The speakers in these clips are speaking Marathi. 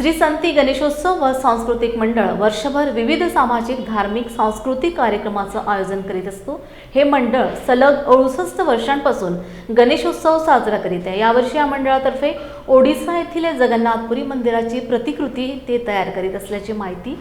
श्री संती गणेशोत्सव व सांस्कृतिक मंडळ वर्षभर विविध सामाजिक धार्मिक सांस्कृतिक कार्यक्रमाचं आयोजन करीत असतो. हे मंडळ सलग अडुसष्ट वर्षांपासून गणेशोत्सव साजरा करीत आहे. यावर्षी या मंडळातर्फे ओडिसा येथील जगन्नाथपुरी मंदिराची प्रतिकृती ते तयार करीत असल्याची माहिती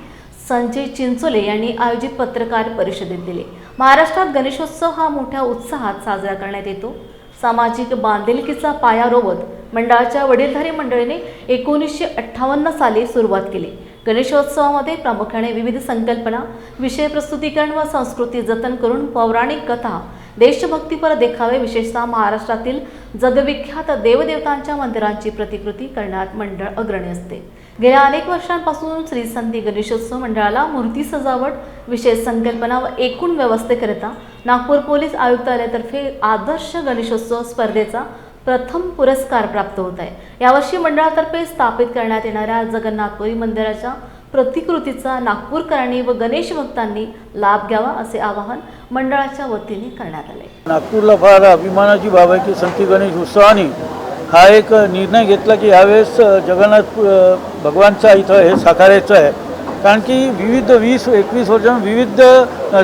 संजय चिंचोले यांनी आयोजित पत्रकार परिषदेत दिली. महाराष्ट्रात गणेशोत्सव हा मोठ्या उत्साहात साजरा करण्यात येतो. सामाजिक बांधिलकीचा पाया रोवत मंडळाच्या वडीलधारी मंडळीने एकोणीसशे अठ्ठावन्न साली सुरुवात केली. गणेशोत्सवामध्ये प्रामुख्याने विविध संकल्पना विषय प्रस्तुतीकरण व संस्कृती जतन करून पौराणिक कथा देशभक्तीपर देखावे विशेषतः महाराष्ट्रातील जगविख्यात देवदेवतांच्या मंदिरांची प्रतिकृती करण्यात मंडळ अग्रणी असते. गेल्या अनेक वर्षांपासून श्री संती गणेशोत्सव मंडळाला मूर्ती सजावट विशेष संकल्पना व एकूण व्यवस्थेकरिता नागपूर पोलीस आयुक्तालयातर्फे आदर्श गणेशोत्सव स्पर्धेचा प्रथम पुरस्कार प्राप्त होत आहे. यावर्षी मंडळातर्फे स्थापित करण्यात येणाऱ्या जगन्नाथपुरी मंदिराच्या प्रतिकृतीचा नागपूरकरांनी व गणेश भक्तांनी लाभ घ्यावा असे आवाहन मंडळाच्या वतीने करण्यात आले. नागपूरला फार अभिमानाची बाब आहे की संत गणेश उत्सवाने हा एक निर्णय घेतला की यावेळेस जगन्नाथ भगवानचा इथं हे साकारायचं आहे. कारण की विविध वीस एकवीस वर्षां विविध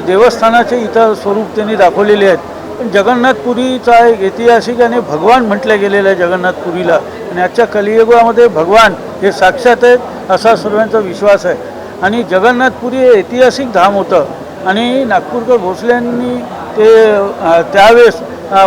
देवस्थानाचे इथं स्वरूप त्यांनी दाखवलेले आहेत. जगन्नाथपुरीचा एक ऐतिहासिक आणि भगवान म्हटलं गेलेलं आहे जगन्नाथपुरीला. आणि आजच्या कलियुगामध्ये भगवान हे साक्षात आहेत असा सर्वांचा विश्वास आहे. आणि जगन्नाथपुरी हे ऐतिहासिक धाम होतं. आणि नागपूरकर भोसल्यांनी ते त्यावेळेस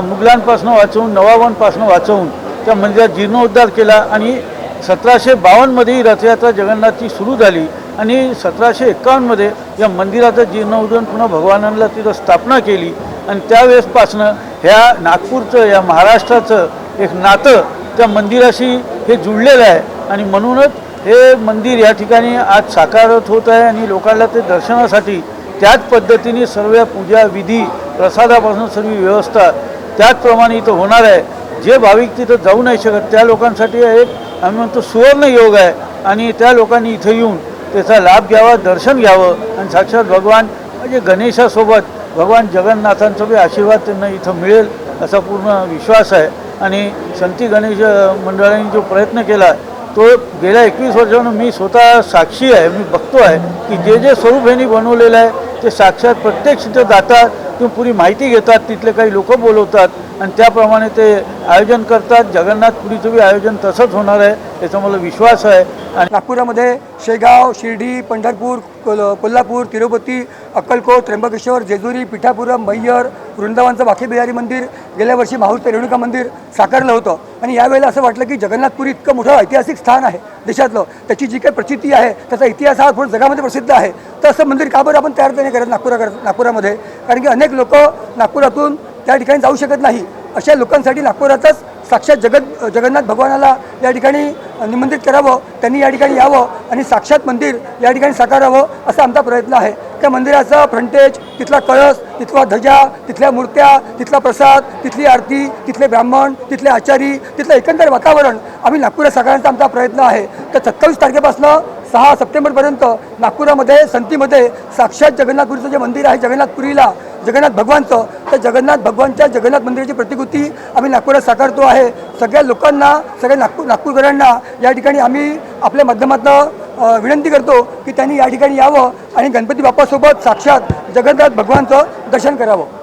मुघलांपासून वाचवून नवाबांपासून वाचवून त्या मंदिरात जीर्णोद्धार केला. आणि सतराशे बावन्नमध्ये ही रथयात्रा जगन्नाथची सुरू झाली. आणि सतराशे एकावन्नमध्ये या मंदिराचं जीर्णोद्धार पुन्हा भगवानांना तिथं स्थापना केली. आणि त्यावेळेसपासनं ह्या नागपूरचं या महाराष्ट्राचं एक नातं त्या मंदिराशी हे जुळलेलं आहे. आणि म्हणूनच हे मंदिर या ठिकाणी आज साकारत होत आहे आणि लोकांना ते दर्शनासाठी त्याच पद्धतीने सर्व पूजा विधी प्रसादापासून सर्व व्यवस्था त्याचप्रमाणे इथं होणार आहे. जे भाविक तिथं जाऊ नाही शकत त्या लोकांसाठी एक आम्ही म्हणतो सुवर्ण योग आहे. आणि त्या लोकांनी इथं येऊन त्याचा लाभ घ्यावा दर्शन घ्यावं. आणि साक्षात भगवान म्हणजे गणेशासोबत भगवान जगन्नाथांचा बी आशीर्वाद त्यांना इथं मिळेल असा पूर्ण विश्वास आहे. आणि संती गणेश मंडळांनी जो प्रयत्न केला तो गेल्या एकवीस वर्षानं मी स्वतः साक्षी आहे मी बघतो आहे की जे जे स्वरूप यांनी बनवलेलं आहे ते साक्षात प्रत्यक्ष तिथं जातात किंवा पुरी माहिती घेतात तिथले काही लोक बोलवतात आणि त्याप्रमाणे ते आयोजन करतात. जगन्नाथपुरीचं बी आयोजन तसंच होणार आहे याचा मला विश्वास आहे. आणि नागपुरामध्ये शेगाव शिर्डी पंढरपूर कोल कोल्हापूर तिरुपती अक्कलकोट त्र्यंबकेश्वर जेजुरी पिठापुरम मैयर वृंदावनचं बाकी बिहारी मंदिर गेल्या वर्षी माहूर रेणुका मंदिर साकारलं होतं. आणि यावेळेला असं वाटलं की जगन्नाथपुरी इतकं मोठं ऐतिहासिक स्थान आहे देशातलं. त्याची जी काही प्रचिती आहे त्याचा इतिहास हा पूर्ण जगामध्ये प्रसिद्ध आहे. तर असं मंदिर का बरं आपण तयार नाही करत नागपुरा नागपुरामध्ये? कारण की अनेक लोक नागपुरातून त्या ठिकाणी जाऊ शकत नाही. अशा लोकांसाठी नागपुरातच साक्षात जगत जगन्नाथ भगवानाला या ठिकाणी निमंत्रित करावं त्यांनी या ठिकाणी यावं आणि साक्षात मंदिर या ठिकाणी साकारावं असा आमचा प्रयत्न आहे. त्या मंदिराचा फ्रंटेज तिथला कळस तिथला ध्वजा तिथल्या मूर्त्या तिथला प्रसाद तिथली आरती तिथले ब्राह्मण तिथले आचारी तिथलं एकंदर वातावरण आम्ही नागपुरात साकारण्याचा आमचा प्रयत्न आहे. तर सत्तावीस तारखेपासून सहा सप्टेंबरपर्यंत नागपुरामध्ये संतीमध्ये साक्षात जगन्नाथपुरीचं जे मंदिर आहे जगन्नाथपुरीला जगन्नाथ भगवानचं तर जगन्नाथ भगवानच्या जगन्नाथ मंदिराची प्रतिकृती आम्ही नागपुरात साकारतो आहे. सगळ्या लोकांना सगळ्या नागपूर नागपूरकरांना या ठिकाणी आम्ही आपल्या माध्यमातून विनंती करतो की त्यांनी या ठिकाणी यावं आणि गणपती बाप्पासोबत साक्षात जगन्नाथ भगवानचं दर्शन करावं.